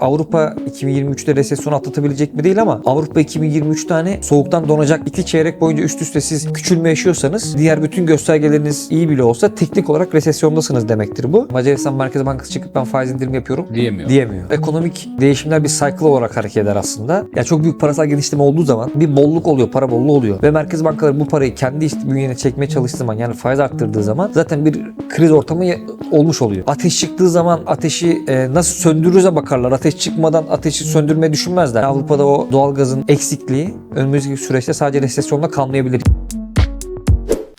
Avrupa 2023'te resesyon atlatabilecek mi değil ama Avrupa 2023 tane soğuktan donacak iki çeyrek boyunca üst üste siz küçülme yaşıyorsanız diğer bütün göstergeleriniz iyi bile olsa teknik olarak resesyondasınız demektir bu. Macaristan Merkez Bankası çıkıp ben faiz indirimi yapıyorum Diyemiyor. diyemiyor. Ekonomik değişimler bir cycle olarak hareket eder aslında. Ya çok büyük parasal genişleme olduğu zaman bir bolluk oluyor, para bolluğu oluyor. Ve merkez bankaları bu parayı kendi işte bünyene çekmeye çalıştığı zaman yani faiz arttırdığı zaman zaten bir kriz ortamı olmuş oluyor. Ateş çıktığı zaman ateşi e, nasıl söndürürüze bakarlar. Ateş çıkmadan ateşi söndürmeyi düşünmezler. Avrupa'da o doğalgazın eksikliği önümüzdeki süreçte sadece resesyonla kalmayabilir.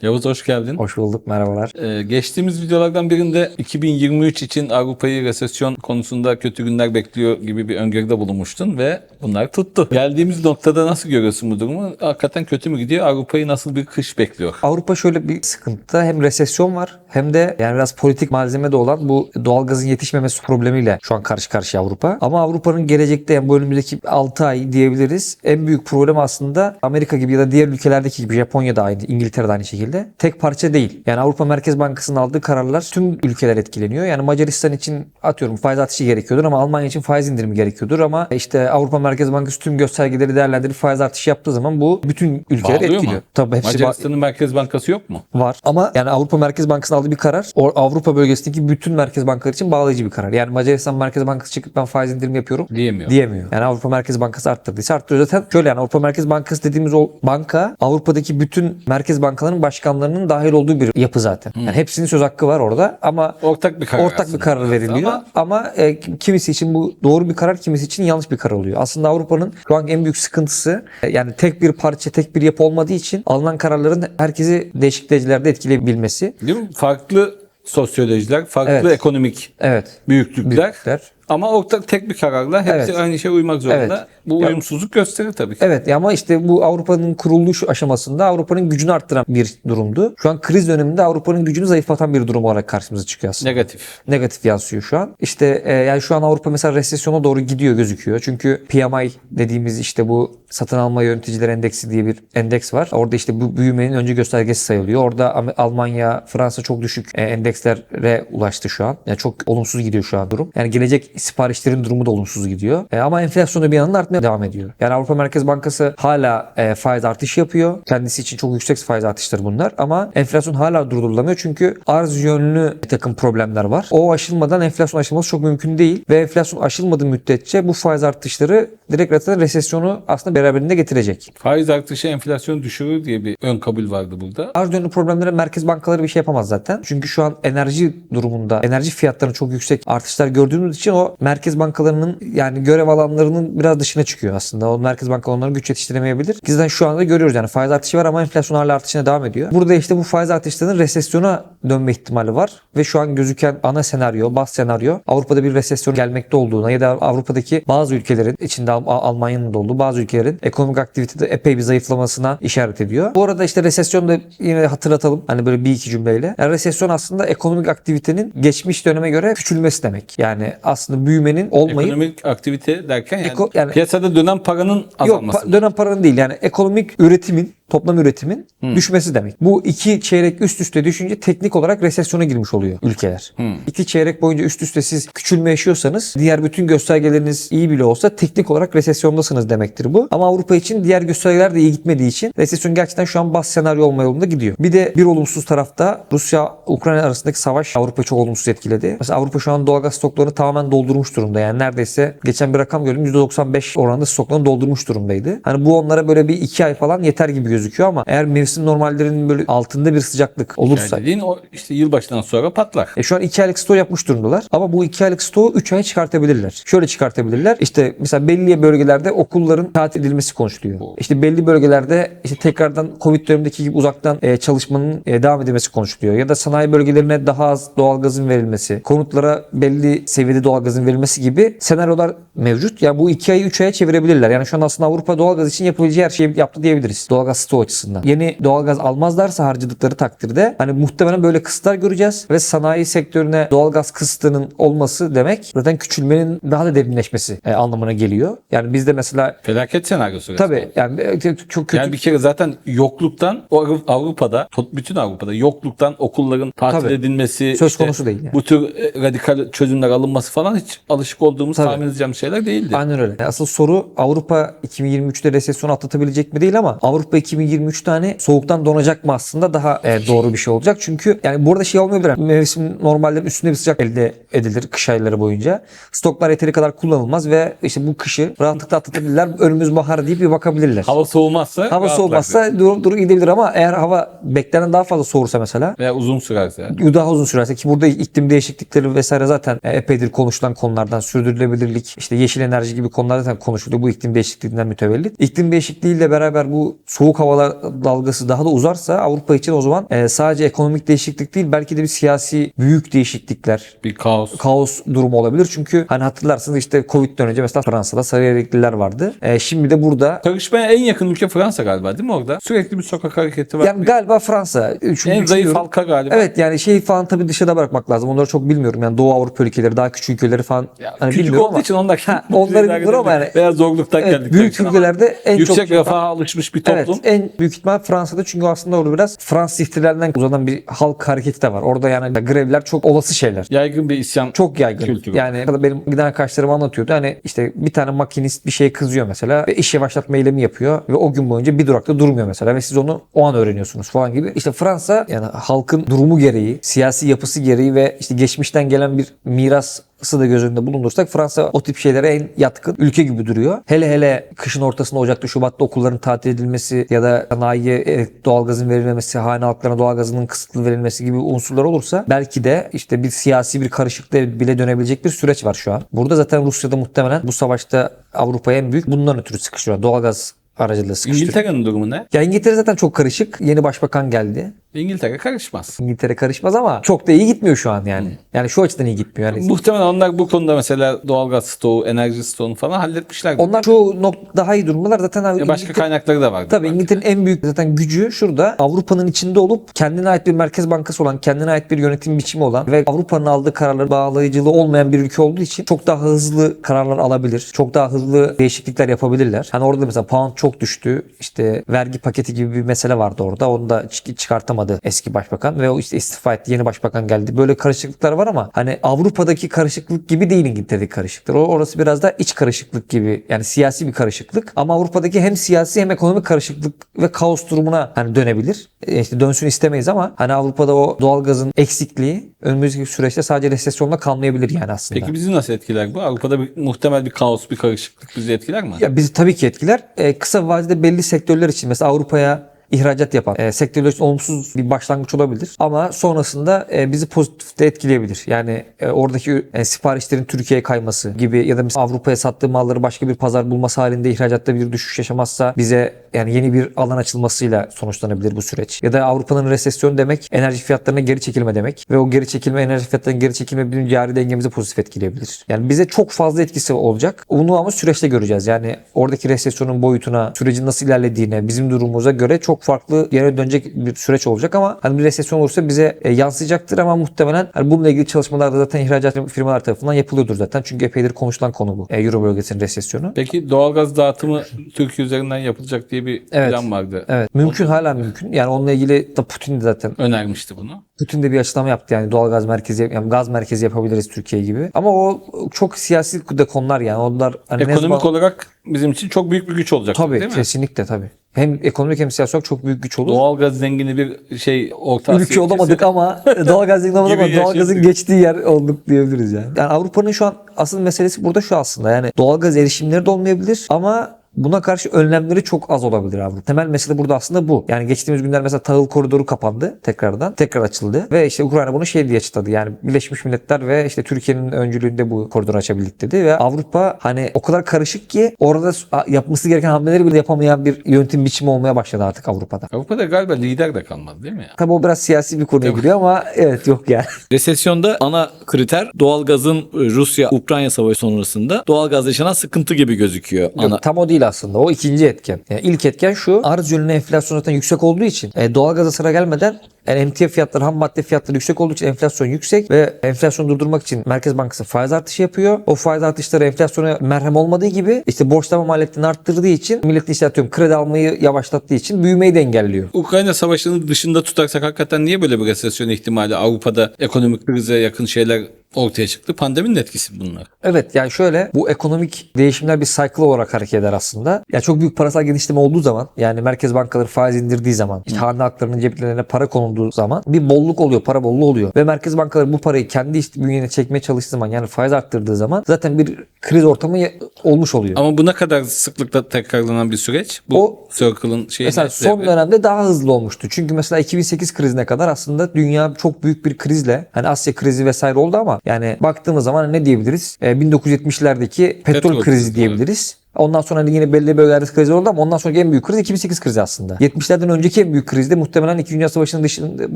Yavuz hoş geldin. Hoş bulduk, merhabalar. Ee, geçtiğimiz videolardan birinde 2023 için Avrupa'yı resesyon konusunda kötü günler bekliyor gibi bir öngörüde bulunmuştun ve bunlar tuttu. Geldiğimiz noktada nasıl görüyorsun bu durumu? Hakikaten kötü mü gidiyor? Avrupa'yı nasıl bir kış bekliyor? Avrupa şöyle bir sıkıntıda hem resesyon var hem de yani biraz politik malzeme de olan bu doğalgazın yetişmemesi problemiyle şu an karşı karşıya Avrupa. Ama Avrupa'nın gelecekte yani bu önümüzdeki 6 ay diyebiliriz. En büyük problem aslında Amerika gibi ya da diğer ülkelerdeki gibi Japonya'da aynı, İngiltere'de aynı şekilde. Tek parça değil. Yani Avrupa Merkez Bankası'nın aldığı kararlar tüm ülkeler etkileniyor. Yani Macaristan için atıyorum faiz artışı gerekiyordur ama Almanya için faiz indirimi gerekiyordur ama işte Avrupa Merkez Bankası tüm göstergeleri değerlendirip faiz artışı yaptığı zaman bu bütün ülkeleri Bağlıyor etkiliyor. mu? Tabii hepsi Macaristan'ın Merkez Bankası yok mu? var. Ama yani Avrupa Merkez Bankası'nın aldığı bir karar Avrupa bölgesindeki bütün merkez bankaları için bağlayıcı bir karar. Yani Macaristan Merkez Bankası çıkıp ben faiz indirimi yapıyorum Diyemiyor. diyemiyor. Yani Avrupa Merkez Bankası arttırdıysa arttırıyor. Zaten şöyle yani Avrupa Merkez Bankası dediğimiz o banka Avrupa'daki bütün merkez bankalarının başkanlarının dahil olduğu bir yapı zaten. Yani hepsinin söz hakkı var orada ama Ortak bir karar ortak bir karar veriliyor. Ama Ama, e, kimisi için bu doğru bir karar, kimisi için yanlış bir karar oluyor. Aslında Avrupa'nın şu an en büyük sıkıntısı e, yani tek bir parça, tek bir yapı olmadığı için alınan kararların herkesi değişik derecelerde etkileyebilmesi. değil mi? Farklı sosyolojiler, farklı Evet. ekonomik Evet. büyüklükler. Büyüklükler. Ama ortak tek bir kararla hepsi Evet. aynı şeye uymak zorunda. Evet. Bu Ya- uyumsuzluk gösterir tabii ki. Evet ama işte bu Avrupa'nın kuruluş aşamasında Avrupa'nın gücünü arttıran bir durumdu. Şu an kriz döneminde Avrupa'nın gücünü zayıflatan bir durum olarak karşımıza çıkıyor aslında. Negatif. negatif yansıyor şu an. İşte e, yani şu an Avrupa mesela resesyona doğru gidiyor gözüküyor. Çünkü PMI dediğimiz işte bu satın alma yöneticiler endeksi diye bir endeks var. Orada işte bu büyümenin önce göstergesi sayılıyor. Orada Almanya, Fransa çok düşük e, endekslere ulaştı şu an. Yani çok olumsuz gidiyor şu an durum. Yani gelecek siparişlerin durumu da olumsuz gidiyor. E, ama enflasyon da bir yandan artmaya devam ediyor. Yani Avrupa Merkez Bankası hala e, faiz artışı yapıyor. Kendisi için çok yüksek faiz artışları bunlar. Ama enflasyon hala durdurulamıyor. Çünkü arz yönlü bir takım problemler var. O aşılmadan enflasyon aşılması çok mümkün değil. Ve enflasyon aşılmadığı müddetçe bu faiz artışları direkt zaten resesyonu aslında beraberinde getirecek. Faiz artışı enflasyonu düşürür diye bir ön kabul vardı burada. Arz yönlü problemlere merkez bankaları bir şey yapamaz zaten. Çünkü şu an enerji durumunda enerji fiyatlarının çok yüksek artışlar gördüğümüz için o merkez bankalarının yani görev alanlarının biraz dışına çıkıyor aslında. O merkez bankaları onları güç yetiştiremeyebilir. Bizden şu anda görüyoruz yani faiz artışı var ama enflasyon hala artışına devam ediyor. Burada işte bu faiz artışlarının resesyona dönme ihtimali var ve şu an gözüken ana senaryo, baz senaryo Avrupa'da bir resesyon gelmekte olduğuna ya da Avrupa'daki bazı ülkelerin içinde Al- Almanya'nın da olduğu bazı ülkelerin ekonomik aktivitede epey bir zayıflamasına işaret ediyor. Bu arada işte resesyon da yine hatırlatalım hani böyle bir iki cümleyle. Yani resesyon aslında ekonomik aktivitenin geçmiş döneme göre küçülmesi demek. Yani aslında büyümenin olmayıp Ekonomik aktivite derken yani, Eko- yani- piyasada dönen paranın Yok azalması. pa- dönem paranın değil yani ekonomik üretimin toplam üretimin düşmesi demek. Bu iki çeyrek üst üste düşünce teknik olarak resesyona girmiş oluyor ülkeler. İki çeyrek boyunca üst üste siz küçülme yaşıyorsanız diğer bütün göstergeleriniz iyi bile olsa teknik olarak resesyondasınız demektir bu. Ama Avrupa için diğer göstergeler de iyi gitmediği için resesyon gerçekten şu an bas senaryo olma yolunda gidiyor. Bir de bir olumsuz tarafta Rusya Ukrayna arasındaki savaş Avrupa'yı çok olumsuz etkiledi. Mesela Avrupa şu an doğalgaz stoklarını tamamen doldurmuş durumda. Yani neredeyse geçen bir rakam gördüm %95 oranında stoklarını doldurmuş durumdaydı. Hani bu onlara böyle bir iki ay falan yeter gibi gözüküyor ama eğer mevsim normallerinin böyle altında bir sıcaklık olursa Yani dediğin o işte yılbaşından sonra patlar. e şu an 2 aylık stoğu yapmış durumdalar. Ama bu 2 aylık stoğu 3 aya çıkartabilirler. Şöyle çıkartabilirler. İşte mesela belli bölgelerde okulların tatil edilmesi konuşuluyor. İşte belli bölgelerde işte tekrardan Covid dönemindeki gibi uzaktan e, çalışmanın e, devam edilmesi konuşuluyor. Ya da sanayi bölgelerine daha az doğalgazın verilmesi, konutlara belli seviyede doğalgazın verilmesi gibi senaryolar mevcut. Yani bu 2 ayı 3 aya çevirebilirler. Yani şu an aslında Avrupa doğalgaz için yapabileceği her şeyi yaptı diyebiliriz. Doğalgaz stoğu açısından. Yeni doğalgaz almazlarsa harcadıkları takdirde hani muhtemelen böyle kısıtlar göreceğiz ve sanayi sektörüne doğalgaz kısıtının olması demek zaten küçülmenin daha da derinleşmesi e, anlamına geliyor. Yani bizde mesela Felaket senaryosu. resmen. tabii yani e, çok kötü Yani bir kere zaten yokluktan Avrupa'da bütün Avrupa'da yokluktan okulların tatil Tabii. edilmesi Söz işte konusu değil yani. Bu tür e, radikal çözümler alınması falan hiç alışık olduğumuz Tabii. tahmin edeceğim şeyler değildi. Aynen öyle. Asıl soru Avrupa 2023'te resesyonu atlatabilecek mi değil ama Avrupa 2023 tane soğuktan donacak mı aslında daha e, doğru bir şey olacak. Çünkü yani burada şey olmayabilir. Mevsim normalde üstünde bir sıcak elde edilir kış ayları boyunca. Stoklar yeteri kadar kullanılmaz ve işte bu kışı rahatlıkla atlatabilirler. Önümüz bahar deyip bir bakabilirler. Hava soğumazsa Hava soğumazsa durum durum gidebilir ama eğer hava beklenen daha fazla soğursa mesela veya uzun sürerse. daha uzun sürerse ki burada iklim değişiklikleri vesaire zaten e, epeydir konuşulan konulardan sürdürülebilirlik, işte yeşil enerji gibi konular zaten konuşuluyor bu iklim değişikliğinden mütevellit. İklim değişikliğiyle beraber bu soğuk havalar dalgası daha da uzarsa Avrupa için o zaman e, sadece ekonomik değişiklik değil belki de bir siyasi büyük değişiklikler Bir kaos. kaos durumu olabilir. Çünkü hani hatırlarsınız işte Covid'den önce mesela Fransa'da sarı yelekliler vardı. E, şimdi de burada Karışmaya en yakın ülke Fransa galiba değil mi orada? Sürekli bir sokak hareketi var. yani galiba Fransa. Çünkü en zayıf halka galiba. Evet yani şey falan tabii dışarıda bırakmak lazım. Onları çok bilmiyorum. Yani Doğu Avrupa ülkeleri, daha küçük ülkeleri falan Ya, hani küçük olduğu ama. için onlar Ha, onları bilmiyorum ama yani veya zorluktan Evet, geldikleri büyük ülkelerde en yüksek çok refaha alışmış bir Evet, toplum. En büyük ihtimal Fransa'da çünkü aslında orada biraz Fransız ihtilalinden uzanan bir halk hareketi de var. Orada yani grevler çok olası şeyler. Yaygın bir isyan. Çok yaygın. Kültürü. Yani benim giden arkadaşlarım anlatıyordu. Hani işte bir tane makinist bir şeye kızıyor mesela ve iş yavaşlatma eylemi yapıyor ve o gün boyunca bir durakta durmuyor mesela ve siz onu o an öğreniyorsunuz falan gibi. İşte Fransa yani halkın durumu gereği, siyasi yapısı gereği ve işte geçmişten gelen bir miras da göz önünde bulundursak Fransa o tip şeylere en yatkın ülke gibi duruyor. Hele hele kışın ortasında Ocak'ta Şubat'ta okulların tatil edilmesi ya da sanayiye e, doğalgazın verilmemesi, hane halklarına doğalgazının kısıtlı verilmesi gibi unsurlar olursa belki de işte bir siyasi bir karışıklığa bile dönebilecek bir süreç var şu an. Burada zaten Rusya'da muhtemelen bu savaşta Avrupa'ya en büyük bundan ötürü sıkışıyor. Doğalgaz aracılığıyla sıkıştırıyor. İngiltere'nin durumu ne? Ya İngiltere zaten çok karışık. Yeni başbakan geldi. İngiltere karışmaz. İngiltere karışmaz ama çok da iyi gitmiyor şu an yani. Yani şu açıdan iyi gitmiyor. Yani Muhtemelen onlar bu konuda mesela doğalgaz stoğu, enerji stoğunu falan halletmişler. Onlar çoğu nok daha iyi durumdalar. Zaten abi Ya başka İngiltere- kaynakları da var. Tabii İngiltere'nin en büyük zaten gücü şurada. Avrupa'nın içinde olup kendine ait bir merkez bankası olan, kendine ait bir yönetim biçimi olan ve Avrupa'nın aldığı kararları bağlayıcılığı olmayan bir ülke olduğu için çok daha hızlı kararlar alabilir. Çok daha hızlı değişiklikler yapabilirler. Hani orada mesela pound çok düştü. İşte vergi paketi gibi bir mesele vardı orada. Onu da çık- çıkartamadı eski başbakan ve o işte istifa etti. Yeni başbakan geldi. Böyle karışıklıklar var ama hani Avrupa'daki karışıklık gibi değil İngiltere'deki karışıklıklar. O- Orası biraz da iç karışıklık gibi. Yani siyasi bir karışıklık. Ama Avrupa'daki hem siyasi hem ekonomik karışıklık ve kaos durumuna hani dönebilir. E işte dönsün istemeyiz ama hani Avrupa'da o doğalgazın eksikliği önümüzdeki süreçte sadece resesyonla kalmayabilir yani aslında. Peki bizi nasıl etkiler bu? Avrupa'da bir, muhtemel bir kaos, bir karışıklık bizi etkiler mi? Ya bizi tabii ki etkiler. Ee, kısa vadede belli sektörler için mesela Avrupa'ya ihracat yapan e, sektörler için olumsuz bir başlangıç olabilir. Ama sonrasında e, bizi pozitif de etkileyebilir. Yani e, oradaki e, siparişlerin Türkiye'ye kayması gibi ya da mesela Avrupa'ya sattığı malları başka bir pazar bulması halinde ihracatta bir düşüş yaşamazsa bize yani yeni bir alan açılmasıyla sonuçlanabilir bu süreç. Ya da Avrupa'nın resesyon demek enerji fiyatlarına geri çekilme demek ve o geri çekilme enerji fiyatlarının geri çekilme bizim cari dengemizi pozitif etkileyebilir. Yani bize çok fazla etkisi olacak. Bunu ama süreçte göreceğiz. Yani oradaki resesyonun boyutuna, sürecin nasıl ilerlediğine, bizim durumumuza göre çok farklı yere dönecek bir süreç olacak ama hani bir resesyon olursa bize e, yansıyacaktır ama muhtemelen hani bununla ilgili çalışmalar da zaten ihracat firmalar tarafından yapılıyordur zaten. Çünkü epeydir konuşulan konu bu. E, Euro bölgesinin resesyonu. Peki doğalgaz dağıtımı Türkiye üzerinden yapılacak diye bir Evet. plan vardı. Evet. Mümkün hala mümkün. Yani onunla ilgili da Putin de zaten Önermişti bunu. Putin de bir açıklama yaptı yani doğal gaz merkezi yani gaz merkezi yapabiliriz Türkiye gibi. Ama o çok siyasi de konular yani. Onlar hani Ekonomik zaman- olarak bizim için çok büyük bir güç olacak tabii değil mi? kesinlikle tabii. Hem ekonomik hem siyasi olarak çok büyük güç olur. Doğalgaz zengini bir şey Orta Ülke olamadık ama doğalgaz zengin olamadık ama doğalgazın geçtiği yer olduk diyebiliriz yani. Yani Avrupa'nın şu an asıl meselesi burada şu aslında. Yani doğalgaz erişimleri de olmayabilir ama Buna karşı önlemleri çok az olabilir Avrupa. Temel mesele burada aslında bu. Yani geçtiğimiz günler mesela tahıl koridoru kapandı tekrardan. Tekrar açıldı. Ve işte Ukrayna bunu şey diye açıkladı. Yani Birleşmiş Milletler ve işte Türkiye'nin öncülüğünde bu koridoru açabildik dedi. Ve Avrupa hani o kadar karışık ki orada yapması gereken hamleleri bile yapamayan bir yönetim biçimi olmaya başladı artık Avrupa'da. Avrupa'da galiba lider de kalmadı değil mi? ya? Tabii o biraz siyasi bir konuya giriyor ama evet yok yani. Resesyonda ana kriter doğalgazın e, Rusya-Ukrayna savaşı sonrasında doğalgaz yaşanan sıkıntı gibi gözüküyor. Ana. Yok, tam o değil aslında. O ikinci etken. Yani ilk etken şu. Arz yönlü enflasyon zaten yüksek olduğu için e, doğalgaza sıra gelmeden yani emtia fiyatları, ham madde fiyatları yüksek olduğu için enflasyon yüksek ve enflasyonu durdurmak için Merkez Bankası faiz artışı yapıyor. O faiz artışları enflasyona merhem olmadığı gibi işte borçlama maliyetini arttırdığı için milletin işte atıyorum kredi almayı yavaşlattığı için büyümeyi de engelliyor. Ukrayna Savaşı'nı dışında tutarsak hakikaten niye böyle bir resesyon ihtimali Avrupa'da ekonomik krize yakın şeyler ortaya çıktı? Pandeminin etkisi bunlar. Evet yani şöyle bu ekonomik değişimler bir cycle olarak hareket eder aslında. Yani çok büyük parasal genişleme olduğu zaman yani merkez bankaları faiz indirdiği zaman işte hane halklarının ceplerine para konulduğu zaman bir bolluk oluyor, para bolluğu oluyor. Ve merkez bankaları bu parayı kendi işte bünyene çekmeye çalıştığı zaman yani faiz arttırdığı zaman zaten bir kriz ortamı ya- olmuş oluyor. Ama bu ne kadar sıklıkla tekrarlanan bir süreç? Bu O- Circle'ın şeyi Mesela son dönemde daha hızlı olmuştu. Çünkü mesela 2008 krizine kadar aslında dünya çok büyük bir krizle hani Asya krizi vesaire oldu ama yani baktığımız zaman ne diyebiliriz? E, 1970'lerdeki petrol, Petrol krizi krizi, diyebiliriz. Ondan sonra hani yine belli bölgelerde kriz oldu ama ondan sonraki en büyük kriz 2008 krizi aslında. 70'lerden önceki en büyük kriz de muhtemelen 2. Dünya Savaşı'nın dışında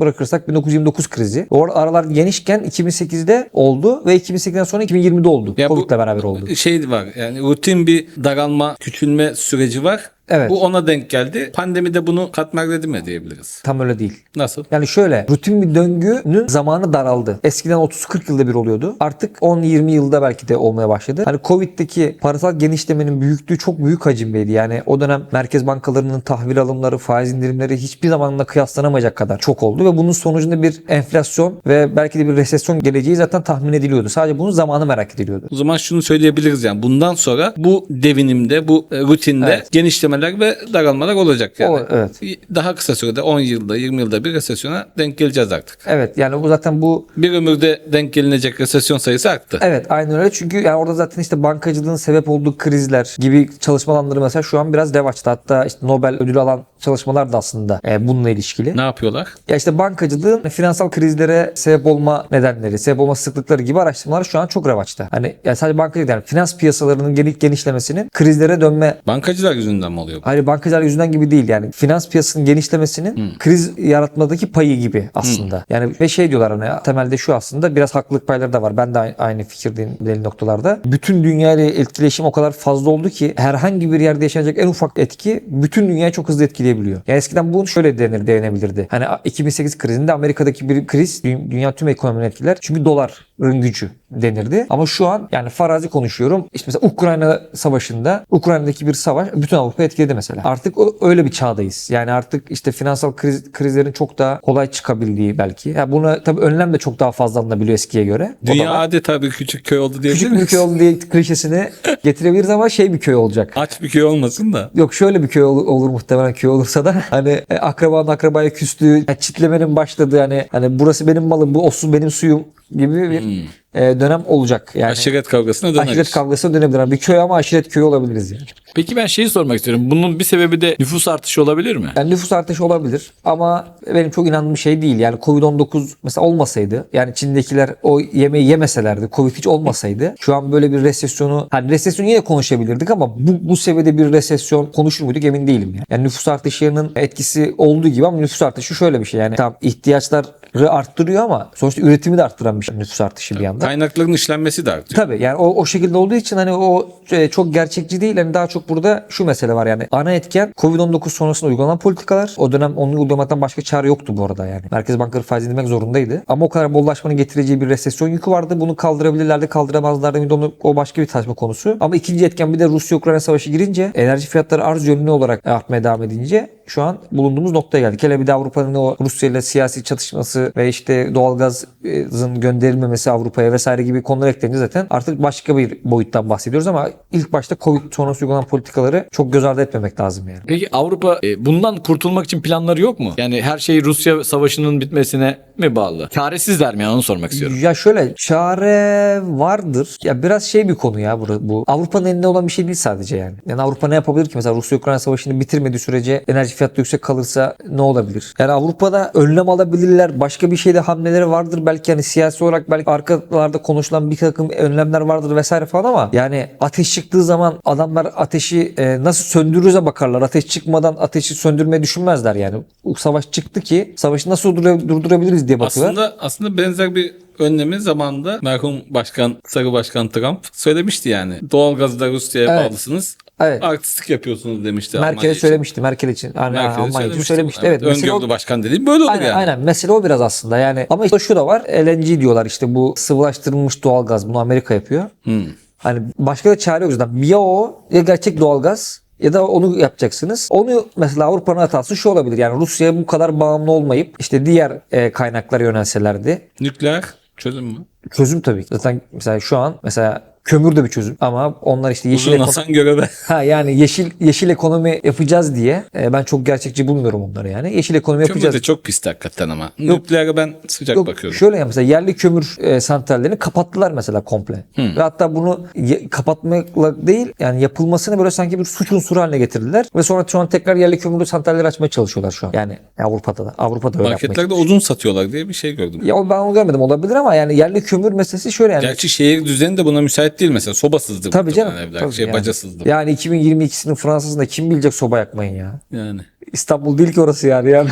bırakırsak 1929 krizi. O aralar genişken 2008'de oldu ve 2008'den sonra 2020'de oldu. Ya Covid'le beraber oldu. Şey var yani rutin bir daralma, küçülme süreci var. Evet. Bu ona denk geldi. Pandemi de bunu katmerledi mi diyebiliriz? Tam öyle değil. Nasıl? Yani şöyle rutin bir döngünün zamanı daraldı. Eskiden 30-40 yılda bir oluyordu. Artık 10-20 yılda belki de olmaya başladı. Hani Covid'deki parasal genişlemenin büyüklüğü çok büyük hacimdeydi. Yani o dönem merkez bankalarının tahvil alımları, faiz indirimleri hiçbir zamanla kıyaslanamayacak kadar çok oldu ve bunun sonucunda bir enflasyon ve belki de bir resesyon geleceği zaten tahmin ediliyordu. Sadece bunun zamanı merak ediliyordu. O zaman şunu söyleyebiliriz yani bundan sonra bu devinimde, bu e, rutinde Evet. genişlemeler ve daralmalar olacak yani. O- evet. Daha kısa sürede 10 yılda, 20 yılda bir resesyona denk geleceğiz artık. Evet yani bu zaten bu Bir ömürde denk gelinecek resesyon sayısı arttı. Evet aynen öyle çünkü yani orada zaten işte bankacılığın sebep olduğu krizler gibi çalışma alanları mesela şu an biraz revaçta. Hatta işte Nobel ödülü alan çalışmalar da aslında e, bununla ilişkili. Ne yapıyorlar? Ya işte bankacılığın finansal krizlere sebep olma nedenleri, sebep olma sıklıkları gibi araştırmalar şu an çok revaçta. Hani yani sadece bankacılık değil, yani finans piyasalarının geniş genişlemesinin krizlere dönme Bankacılar yüzünden mi oluyor bu? Hayır bankacılar yüzünden gibi değil yani finans piyasasının genişlemesinin kriz yaratmadaki payı gibi aslında. Yani ve şey diyorlar hani temelde şu aslında biraz haklılık payları da var. Ben de aynı, aynı fikirdeyim belli noktalarda. Bütün dünya ile etkileşim o kadar fazla oldu ki herhangi bir yerde yaşanacak en ufak etki bütün dünyayı çok hızlı etkileyebiliyor. Yani eskiden bu şöyle denir, denebilirdi. Hani 2008 krizinde Amerika'daki bir kriz dü- dünya tüm ekonomini etkiler. Çünkü doların gücü denirdi. Ama şu an yani farazi konuşuyorum. İşte mesela Ukrayna savaşında Ukrayna'daki bir savaş bütün Avrupa etkiledi mesela. Artık o, öyle bir çağdayız. Yani artık işte finansal kriz, krizlerin çok daha kolay çıkabildiği belki. Yani buna tabii önlem de çok daha fazla alınabiliyor eskiye göre. O Dünya adeta bir küçük köy oldu diyebilir küçük bir köy oldu diye klişesini getirebiliriz ama şey bir köy olacak. Aç bir köy olmasın da. Yok şöyle bir köy ol- olur muhtemelen köy olursa da hani e, akrabanın akrabaya küstüğü, yani çitlemenin başladığı hani hani burası benim malım, bu olsun benim suyum gibi bir e, dönem olacak. Yani Aşiret kavgasına döneriz. aşiret kavgasına dönebilir. Bir köy ama aşiret köyü olabiliriz yani. Peki ben şeyi sormak istiyorum. Bunun bir sebebi de nüfus artışı olabilir mi? Yani nüfus artışı olabilir ama benim çok inandığım şey değil. Yani Covid-19 mesela olmasaydı yani Çin'dekiler o yemeği yemeselerdi Covid hiç olmasaydı şu an böyle bir resesyonu hani resesyon yine konuşabilirdik ama bu, bu seviyede bir resesyon konuşur muyduk emin değilim. Yani, yani nüfus artışının etkisi olduğu gibi ama nüfus artışı şöyle bir şey yani tam ihtiyaçları arttırıyor ama sonuçta üretimi de arttıran bir şey nüfus artışı bir yandan. Kaynakların işlenmesi de artıyor. Tabii yani o, o şekilde olduğu için hani o e, çok gerçekçi değil. Hani daha çok burada şu mesele var yani. Ana etken Covid-19 sonrasında uygulanan politikalar. O dönem onu uygulamaktan başka çare yoktu bu arada yani. Merkez bankaları faiz indirmek zorundaydı. Ama o kadar bollaşmanın getireceği bir resesyon yükü vardı. Bunu kaldırabilirlerdi, kaldıramazlardı. Onu- O başka bir tartışma konusu. Ama ikinci etken bir de Rusya-Ukrayna savaşı girince enerji fiyatları arz yönlü olarak artmaya devam edince şu an bulunduğumuz noktaya geldik. Hele bir de Avrupa'nın o Rusya ile siyasi çatışması ve işte doğalgazın gönderilmemesi Avrupa'ya vesaire gibi konular eklenince zaten artık başka bir boyuttan bahsediyoruz ama ilk başta Covid sonrası uygulanan politikaları çok göz ardı etmemek lazım yani. Peki Avrupa e, bundan kurtulmak için planları yok mu? Yani her şey Rusya savaşının bitmesine mi bağlı? Çaresizler mi? Yani onu sormak istiyorum. Ya şöyle çare vardır. Ya biraz şey bir konu ya bu. bu. Avrupa'nın elinde olan bir şey değil sadece yani. Yani Avrupa ne yapabilir ki? Mesela Rusya-Ukrayna savaşını bitirmediği sürece enerji fiyatı yüksek kalırsa ne olabilir? Yani Avrupa'da önlem alabilirler. Başka bir şeyde hamleleri vardır. Belki hani siyasi olarak belki arkalarda konuşulan bir takım önlemler vardır vesaire falan ama yani ateş çıktığı zaman adamlar ateşi e, nasıl söndürürüze bakarlar. Ateş çıkmadan ateşi söndürmeyi düşünmezler yani. Savaş çıktı ki savaşı nasıl durdura- durdurabiliriz diye bakıyorlar. Aslında aslında benzer bir önlemi zamanında merhum başkan Sarı Başkan Trump söylemişti yani. Doğalgazı da Rusya'ya Evet. bağlısınız. Evet. artistik yapıyorsunuz demişti. Merkel'e söylemişti. Merkel için. Yani Merkel'e Almanya için söylemişti. söylemişti. Evet. mesele o- Öngördü başkan dediğim böyle olur Aynen, yani. aynen. Mesele o biraz aslında. Yani ama işte şu da var. LNG diyorlar işte bu sıvılaştırılmış doğalgaz. Bunu Amerika yapıyor. Hmm. Hani başka da çare yok zaten. Ya o ya gerçek doğalgaz ya da onu yapacaksınız. Onu mesela Avrupa'nın hatası şu olabilir. Yani Rusya'ya bu kadar bağımlı olmayıp işte diğer e, kaynaklara yönelselerdi. Nükleer çözüm mü? Çözüm tabii. ki. Zaten mesela şu an mesela kömür de bir çözüm ama onlar işte yeşil Uzun ekonomi Hasan göreve. ha yani yeşil yeşil ekonomi yapacağız diye e, ben çok gerçekçi bulmuyorum onları yani. Yeşil ekonomi Kömür yapacağız. de çok pis hakikaten ama. Nükleere ben sıcak Yok bakıyorum. şöyle ya mesela yerli kömür e, santrallerini kapattılar mesela komple. Ve hatta bunu kapatmakla değil yani yapılmasını böyle sanki bir suç unsuru haline getirdiler. Ve sonra şu an tekrar yerli kömürlü santralleri açmaya çalışıyorlar şu an. Yani Avrupa'da da. Avrupa'da öyle Marketlerde uzun satıyorlar diye bir şey gördüm. Ya ben onu görmedim olabilir ama yani yerli kömür meselesi şöyle yani. Gerçi şehir düzeni de buna müsait değil mesela. Sobasızdır. Tabii canım. Evler. Tabii şey yani. bacasızdır. Yani 2022'sinin Fransa'sında kim bilecek soba yakmayın ya. Yani. İstanbul değil ki orası yani. yani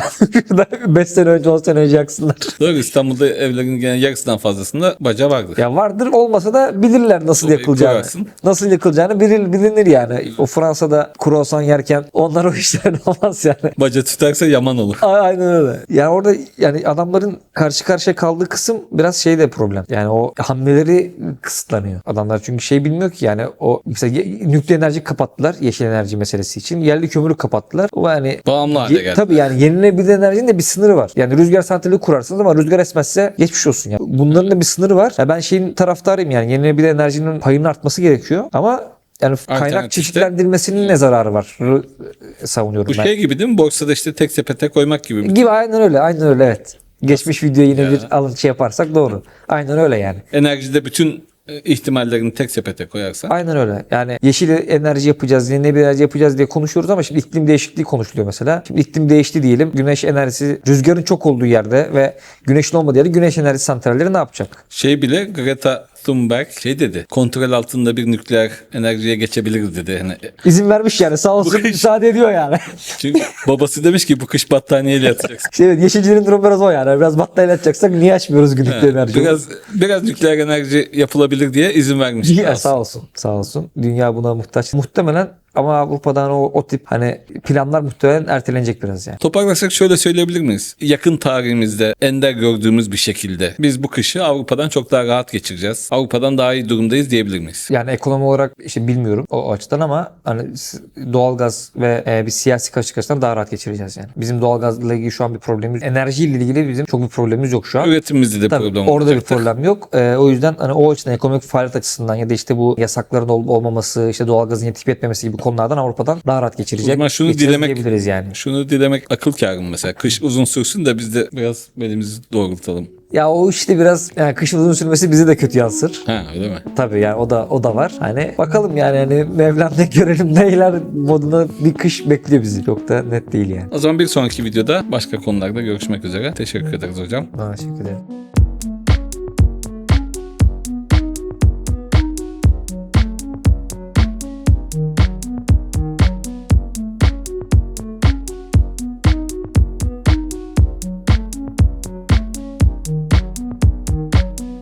5 sene önce 10 sene önce yaksınlar. Doğru İstanbul'da evlerin gene yarısından fazlasında baca vardır. Ya vardır olmasa da bilirler nasıl Sobayı yakılacağını. kurarsın. Nasıl yakılacağını bilir, bilinir yani. O Fransa'da kruvasan yerken onlar o işler olmaz yani. Baca tutarsa yaman olur. A- Aynen öyle. Yani orada yani adamların karşı karşıya kaldığı kısım biraz şey de problem. Yani o hamleleri kısıtlanıyor. Adamlar çünkü şey bilmiyor ki yani o mesela nükleer enerji kapattılar yeşil enerji meselesi için. Yerli kömürü kapattılar. O yani Bağımlı hale geldi. Tabii yani yenilenebilir enerjinin de bir sınırı var. Yani rüzgar santrali kurarsınız ama rüzgar esmezse geçmiş olsun. Yani. Bunların da bir sınırı var. Ya ben şeyin taraftarıyım yani yenilenebilir enerjinin payının artması gerekiyor. Ama yani kaynak çeşitlendirmesinin ne zararı var? R- savunuyorum Bu ben. şey gibi değil mi? Borsada işte tek sepete koymak gibi. mi? Gibi aynen öyle. Aynen öyle evet. Geçmiş videoya yine bir alıntı yaparsak doğru. Aynen öyle yani. Enerjide bütün ihtimallerini tek sepete koyarsan. Aynen öyle. Yani yeşil enerji yapacağız, yenilenebilir enerji yapacağız diye konuşuyoruz ama şimdi iklim değişikliği konuşuluyor mesela. Şimdi iklim değişti diyelim. Güneş enerjisi, rüzgarın çok olduğu yerde ve güneşin olmadığı yerde güneş enerji santralleri ne yapacak? Şey bile Greta Thunberg şey dedi. Kontrol altında bir nükleer enerjiye geçebiliriz dedi. Hani, İzin vermiş yani sağ olsun müsaade ediyor yani. çünkü babası demiş ki bu kış battaniyeyle yatacaksın. İşte evet yeşilcilerin durumu biraz o yani. Biraz battaniye atacaksak niye açmıyoruz günlük enerji? biraz biraz nükleer enerji yapılabilir diye izin vermiş. Ya, sağ olsun. Sağ olsun. Dünya buna muhtaç. Muhtemelen ama Avrupa'dan o, o tip hani planlar muhtemelen ertelenecek biraz yani. Toparlasak şöyle söyleyebilir miyiz? Yakın tarihimizde ender gördüğümüz bir şekilde biz bu kışı Avrupa'dan çok daha rahat geçireceğiz. Avrupa'dan daha iyi durumdayız diyebilir miyiz? Yani ekonomi olarak işte bilmiyorum o, o açıdan ama hani doğalgaz ve e, bir siyasi karşı karşıdan daha rahat geçireceğiz yani. Bizim doğalgazla ilgili şu an bir problemimiz, enerjiyle ilgili bizim çok bir problemimiz yok şu an. Üretimimizde de Tabii problem orada bir olacaktır. problem yok. Ee, o yüzden hani o açıdan ekonomik faaliyet açısından ya da işte bu yasakların ol- olmaması, işte doğalgazın yetip etmemesi gibi konulardan Avrupa'dan daha rahat geçirecek. O zaman şunu dilemek- yani. Şunu dilemek akıl kârı mesela? Kış uzun sürsün de biz de biraz belimizi doğrultalım. Ya o işte biraz yani kışın uzun sürmesi bize de kötü yansır. Ha öyle mi? Tabii yani o da o da var. Hani bakalım yani hani Mevlam'da görelim neyler moduna bir kış bekliyor bizi. Çok da net değil yani. O zaman bir sonraki videoda başka konularda görüşmek üzere. Teşekkür ederiz hocam. Ha, teşekkür ederim.